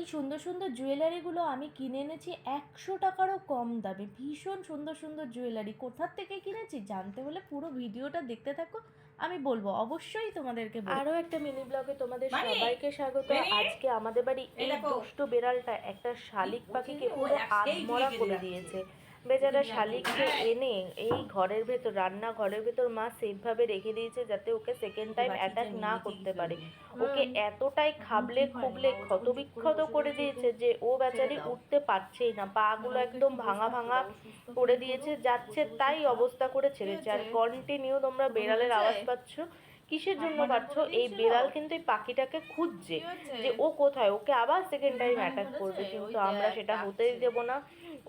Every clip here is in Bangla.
এই সুন্দর সুন্দর জুয়েলারিগুলো আমি কিনে এনেছি একশো টাকারও কম দামে। ভীষণ সুন্দর সুন্দর জুয়েলারি কোথার থেকে কিনেছি জানতে হলে পুরো ভিডিওটা দেখতে থাকো আমি বলব। অবশ্যই তোমাদেরকে আরও একটা মিনি ব্লগে তোমাদের মানে, সবাইকে স্বাগত। মানে, আজকে আমাদের বাড়ি এই দুষ্ট বেড়ালটা একটা শালিক পাখিকে পুরো আধমরা করে দিয়েছে। বেচারা শালিককে এনে এই ঘরের ভেতর রান্না ঘরের ভেতর মা সেফভাবে রেখে দিয়েছে যাতে ওকে সেকেন্ড টাইম অ্যাটাক না করতে পারে। ওকে এতটাই খাবলে খুবলে ক্ষতবিক্ষত করে দিয়েছে যে ও বেচারি উঠতে পারছেই না। পা গুলো একদম ভাঙা ভাঙা করে দিয়েছে যাচ্ছে তাই অবস্থা করে ছেড়েছে। আর কন্টিনিউ তোমরা বেড়ালের আওয়াজ পাচ্ছ। কিসের জন্য পাচ্ছ এই বেড়াল কিন্তু এই পাখিটাকে খুঁজছে যে ও কোথায়? ওকে আবার সেকেন্ড টাইম অ্যাটাক করবে কিন্তু আমরা সেটা হতেই দেব না।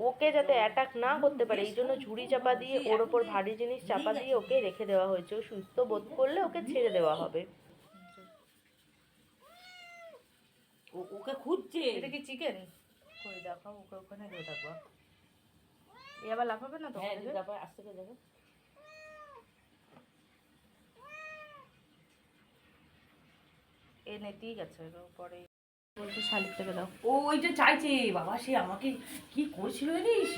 ওকে যাতে অ্যাটাক না করতে পারে এই জন্য ঝুড়ি চাপা দিয়ে ওর ওপর ভারী জিনিস চাপা দিয়ে ওকে রেখে দেওয়া হয়েছে। ও সুস্থ বোধ করলে ওকে ছেড়ে দেওয়া হবে। ও- ওকে খুঁজছে। এটা কি চিকেন করে দেখাও ওকে ওখানে ধরে থাকবা এ আবার লাফাবে না তো হ্যাঁ আস্তে করে দেখো। এ নেতেই গেছে পরে বলছে শালিক থেকে দাও। ও ওইটা চাইছে বাবা সে আমাকে কি করছিল জানিস?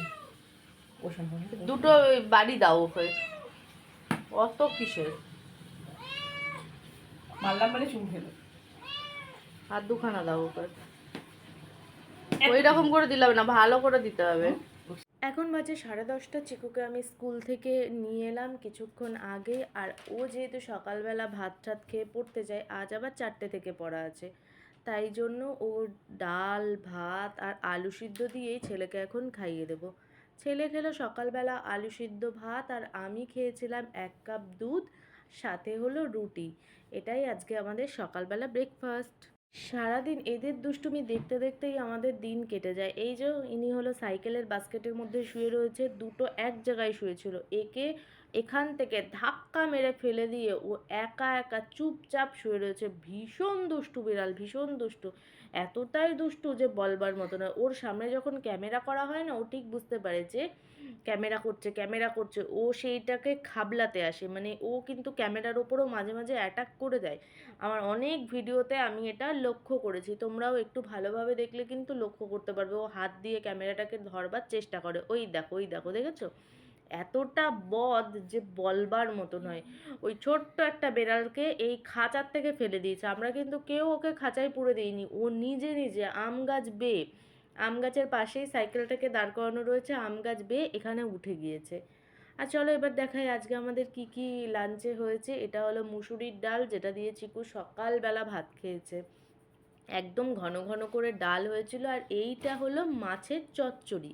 ও সম্বন্ধে দুটো বাড়ি দাও ওকে। অত কিসের? মারলাম মানে চুম খেলো। আর দুখানা দাও ওকে। ওই রকম করে দিলে হবে না ভালো করে দিতে হবে। এখন বাজে সাড়ে দশটা। চিকুকে আমি স্কুল থেকে নিয়ে এলাম কিছুক্ষণ আগে। আর ও যেহেতু সকালবেলা ভাত টাত খেয়ে পড়তে যায়, আজ আবার চারটে থেকে পড়া আছে। তাই জন্য ও ডাল, ভাত আর আলু সিদ্ধ দিয়েই ছেলেকে এখন খাইয়ে দেবো। ছেলে খেলো সকালবেলা আলু সিদ্ধ ভাত আর আমি খেয়েছিলাম এক কাপ দুধ, সাথে হলো রুটি। এটাই আজকে আমাদের সকালবেলা ব্রেকফাস্ট সারাদিন এদের দুষ্টুমি দেখতে দেখতেই আমাদের দিন কেটে যায়। এই যে ইনি হলো সাইকেলের বাস্কেটের মধ্যে শুয়ে রয়েছে, দুটো এক জায়গায় শুয়েছিল। একে এখান থেকে ধাক্কা মেরে ফেলে দিয়ে ও একা একা চুপচাপ শুয়ে রয়েছে। ভীষণ দুষ্টু বিড়াল, ভীষণ দুষ্টু। এতটাই দুষ্টু যে বলবার মতো না ওর সামনে যখন ক্যামেরা করা হয় না, ও ঠিক বুঝতে পারে যে ক্যামেরা করছে ক্যামেরা করছে। ও সেইটাকে খাবলাতে আসে। মানে ও কিন্তু ক্যামেরার ওপরও মাঝে মাঝে অ্যাটাক করে দেয়। আমার অনেক ভিডিওতে আমি এটা লক্ষ্য করেছি। তোমরাও একটু ভালোভাবে দেখলে কিন্তু লক্ষ্য করতে পারবে। ও হাত দিয়ে ক্যামেরাটাকে ধরবার চেষ্টা করে। ওই দেখো ওই দেখো, দেখেছ? এতটা বদ যে বলবার মতো নয়। ওই ছোট্ট একটা বেড়ালকে এই খাঁচার থেকে ফেলে দিয়েছে। আমরা কিন্তু কেউ ওকে খাঁচায় পুরে দিইনি। ও নিজে নিজে আম গাছ বেয়ে, আম গাছের পাশেই সাইকেলটাকে দাঁড় করানো রয়েছে, আম গাছ বেয়ে এখানে উঠে গিয়েছে। আর চলো এবার দেখাই আজকে আমাদের কি কি লাঞ্চে হয়েছে। এটা হলো মুসুরির ডাল, যেটা দিয়ে চিকু সকালবেলা ভাত খেয়েছে। একদম ঘন ঘন করে ডাল হয়েছিল। আর এইটা হলো মাছের চচ্চড়ি।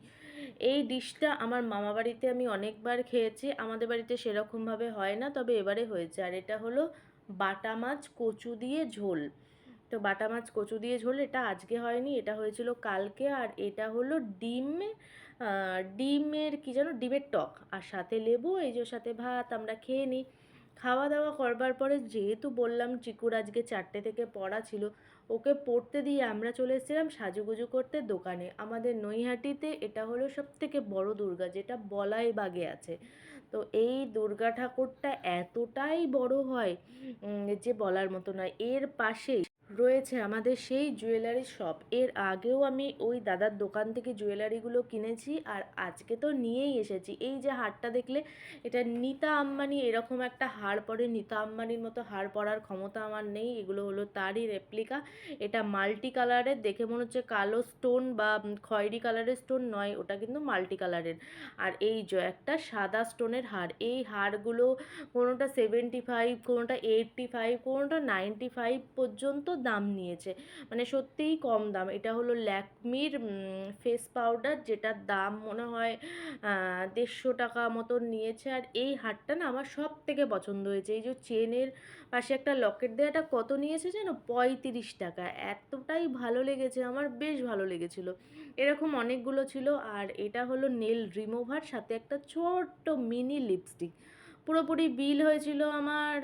এই ডিশটা আমার মামা বাড়িতে আমি অনেকবার খেয়েছি, আমাদের বাড়িতে সেরকমভাবে হয় না, তবে এবারে হয়েছে। আর এটা হলো বাটা মাছ কচু দিয়ে ঝোল। তো বাটা মাছ কচু দিয়ে ঝোল, এটা আজকে হয়নি, এটা হয়েছিল কালকে, আর এটা হলো ডিম ডিমের কি যেন, ডিমের টক, আর সাথে লেবু, এই যে সাথে ভাত, আমরা খেয়ে নিই। খাওয়া দাওয়া করবার পরে যেহেতু বললাম চিকুর আজকে চারটে থেকে পড়া ছিল, ওকে পড়তে দিয়ে আমরা চলে এসেছিলাম সাজুগুজু করতে দোকানে। আমাদের নৈহাটিতে এটা হলো সব থেকে বড় দুর্গা, যেটা বলাই বাগে আছে। তো এই দুর্গা ঠাকুরটা এতটাই বড় হয় যে বলার মতো নয়। এর পাশেই রয়েছে আমাদের সেই জুয়েলারি শপ এর আগেও আমি ওই দাদার দোকান থেকে জুয়েলারিগুলো কিনেছি আর আজকে তো নিয়েই এসেছি। এই যে হারটা দেখলে, এটা নিতা আম্বানি এরকম একটা হার পরে, নিতা আম্বানির মতো হার পরার ক্ষমতা আমার নেই। এগুলো হলো তারই রেপ্লিকা এটা মাল্টি কালারের দেখে মনে হচ্ছে কালো স্টোন বা খয়েরি কালারের স্টোন নয়, ওটা কিন্তু মাল্টি কালারের আর এই যে একটা সাদা স্টোনের হার, এই হারগুলো কোনোটা সেভেন্টি ফাইভ কোনোটা এইটটি ফাইভ কোনোটা নাইনটি ফাইভ পর্যন্ত দাম নিয়েছে। মানে সত্যিই কম দাম। এটা হলো ল্যাকমির ফেস পাউডার যেটার দাম মনে হয় দেড়শো টাকা মতন নিয়েছে। আর এই হারটা না আমার সব থেকে পছন্দ হয়েছে। এই যে চেনের পাশে একটা লকেট দেওয়াটা কত নিয়েছে জানো পঁয়ত্রিশ টাকা। এতটাই ভালো লেগেছে, আমার বেশ ভালো লেগেছিলো। এরকম অনেকগুলো ছিল। আর এটা হলো নেল রিমুভার সাথে একটা ছোট্ট মিনি লিপস্টিক পুরোপুরি বিল হয়েছিল আমার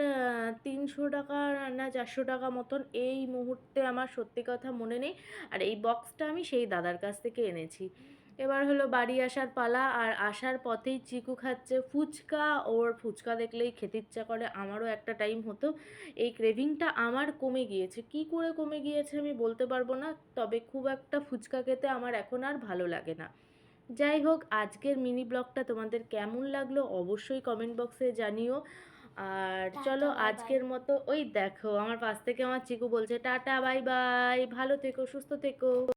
তিনশো টাকা না চারশো টাকা মতন। এই মুহূর্তে আমার সত্যি কথা মনে নেই। আর এই বক্সটা আমি সেই দাদার কাছ থেকে এনেছি। এবার হলো বাড়ি আসার পালা, আর আসার পথেই চিকু খাচ্ছে ফুচকা। ওর ফুচকা দেখলেই খেতে ইচ্ছা করে, আমারও একটা টাইম হতো। এই ক্রেভিংটা আমার কমে গিয়েছে। কি করে কমে গিয়েছে আমি বলতে পারব না, তবে খুব একটা ফুচকা খেতে আমার এখন আর ভালো লাগে না। যাই হোক আজকের মিনি ব্লগটা তোমাদের কেমন লাগল অবশ্যই কমেন্ট বক্সে জানিও। আর চলো আজকের মতো ওই দেখো আমার পাশ থেকে আমার চিকু বলছে টাটা বাই বাই ভালো থেকো সুস্থ থেকো।